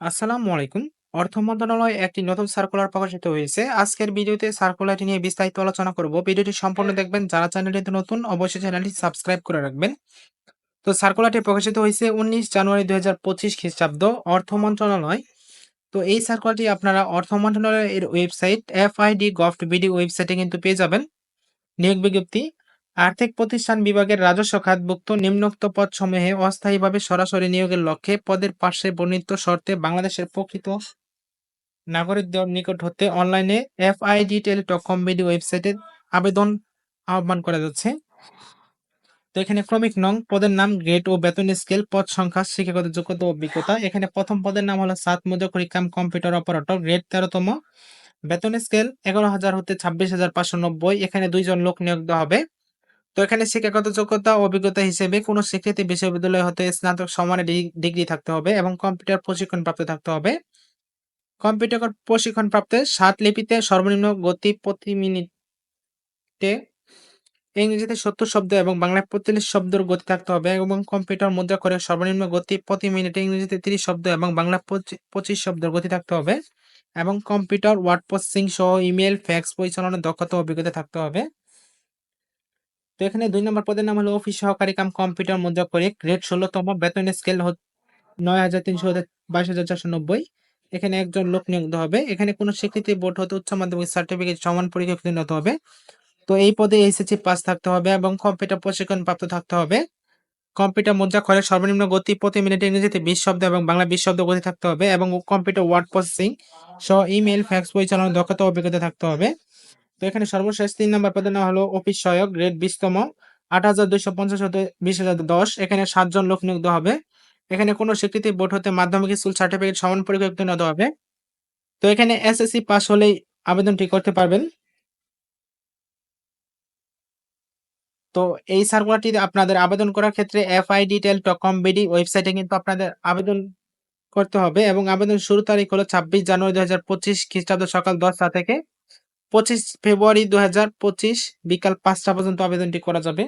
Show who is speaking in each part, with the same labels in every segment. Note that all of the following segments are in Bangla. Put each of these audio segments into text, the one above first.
Speaker 1: আসসালামু আলাইকুম। অর্থ মন্ত্রণালয় একটি নতুন সার্কুলার প্রকাশিত হয়েছে। আজকের ভিডিওতে সার্কুলারটি নিয়ে বিস্তারিত আলোচনা করব। ভিডিওটি সম্পূর্ণ দেখবেন। যারা চ্যানেলটিতে নতুন, অবশ্যই চ্যানেলটি সাবস্ক্রাইব করে রাখবেন। তো সার্কুলারটি প্রকাশিত হয়েছে ১৯ জানুয়ারি ২০২৫ খ্রিস্টাব্দ, অর্থ মন্ত্রণালয়। তো এই সার্কুলারটি আপনারা অর্থ মন্ত্রণালয়ের ওয়েবসাইট FID.gov.bd ওয়েবসাইটে কিন্তু পেয়ে যাবেন। নিয়োগ বিজ্ঞপ্তি আর্থিক প্রতিষ্ঠান বিভাগের রাজস্ব খাতভুক্ত নিম্নোক্ত পদসমূহে অস্থায়ীভাবে সরাসরি নিয়োগের লক্ষ্যে পদের পার্শ্বে বর্ণিত শর্তে বাংলাদেশের প্রকৃত নাগরিকদের নিকট হতে অনলাইনে FID.টেলিটক.com.bd ওয়েবসাইটে আবেদন আহ্বান করা যাচ্ছে। তো এখানে ক্রমিক নং, পদের নাম, গ্রেড ও বেতন স্কেল, পদ সংখ্যা, শিক্ষাগত যোগ্যতা অভিজ্ঞতা। এখানে প্রথম পদের নাম হলো সাত মুদ্রাক্ষরী কাম কম্পিউটার অপারেটর, গ্রেড তেরোতম, বেতন স্কেল এগারো হাজার হতে ছাব্বিশ হাজার পাঁচশো নব্বই। এখানে দুইজন লোক নিয়োগ দেওয়া হবে। তো এখানে শিক্ষাগত যোগ্যতা অভিজ্ঞতা হিসেবে কোনো স্বীকৃতি বিশ্ববিদ্যালয় হতে স্নাতক সমানের ডি- ডিগ্রি থাকতে হবে এবং কম্পিউটার প্রশিক্ষণ প্রাপ্ত থাকতে হবে। কম্পিউটার প্রশিক্ষণ প্রাপ্তের ষাট লিপিতে সর্বনিম্ন গতি প্রতি মিনিটে ইংরেজিতে সত্তর শব্দ এবং বাংলায় পঁয়তাল্লিশ শব্দের গতি থাকতে হবে এবং কম্পিউটার মুদ্রা করে সর্বনিম্ন গতি প্রতি মিনিটে ইংরেজিতে তিরিশ শব্দ এবং বাংলা পঁচিশ শব্দের গতি থাকতে হবে এবং কম্পিউটার, ওয়ার্ড প্রসেসিং সহ ইমেল, ফ্যাক্স পরিচালনার দক্ষতা অভিজ্ঞতা থাকতে হবে। তো এখানে দুই নম্বর পদের নাম হলো অফিস সহকারী কাম কম্পিউটার মুদ্রা করে গ্রেড ষোলোতম, বেতন স্কেল নয় হাজার তিনশো বাইশ হাজার চারশো নব্বই। এখানে একজন লোক নিয়োগ হবে। এখানে কোনো স্বীকৃতি বোর্ড হতে উচ্চ মাধ্যমিক সার্টিফিকেট সমান পরীক্ষা উত্তীর্ণ হতে হবে। তো এই পদে এসএসসি পাস থাকতে হবে এবং কম্পিউটার প্রশিক্ষণ প্রাপ্ত থাকতে হবে। কম্পিউটার মুদ্রা করে সর্বনিম্ন গতি প্রতি মিনিটে ইংরেজিতে বিশ শব্দ এবং বাংলা বিশ শব্দ গতি থাকতে হবে এবং কম্পিউটার ওয়ার্ড প্রসেসিং সহ ইমেল ফ্যাক্স পরিচালনার দক্ষতা অভিজ্ঞতা থাকতে হবে। তো এখানে সর্বশেষ তিন নম্বর পদের নাম হলো অফিস সহায়ক গ্রেড বিশতম আট হাজার দুইশো পঞ্চাশ হতে বিশ হাজার দশ। এখানে সাতজন লোক নিয়োগ হবে। এখানে কোনো স্বীকৃতি বোর্ড হতে মাধ্যমিক স্কুল সার্টিফিকেট সমান পরীক্ষা উত্তীর্ণ হবে। তো এখানে এসএসসি পাস হলেই আবেদনটি করতে পারবেন। তো এই সার্কুলারটি আপনাদের আবেদন করার ক্ষেত্রে এফআইডিটেল ডট কম বিডি ওয়েবসাইটে কিন্তু আপনাদের আবেদন করতে হবে এবং আবেদন শুরু তারিখ হলো ছাব্বিশ জানুয়ারি দু হাজার পঁচিশ খ্রিস্টাব্দ সকাল দশটা থেকে পঁচিশ ফেব্রুয়ারি দু হাজার পঁচিশ বিকাল পাঁচটা পর্যন্ত আবেদনটি করা যাবে।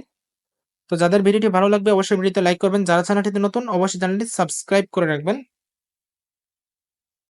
Speaker 1: তো যাদের ভিডিওটি ভালো লাগবে, অবশ্যই ভিডিওতে লাইক করবেন। যারা চ্যানেলটিতে নতুন, অবশ্যই চ্যানেলটি সাবস্ক্রাইব করে রাখবেন।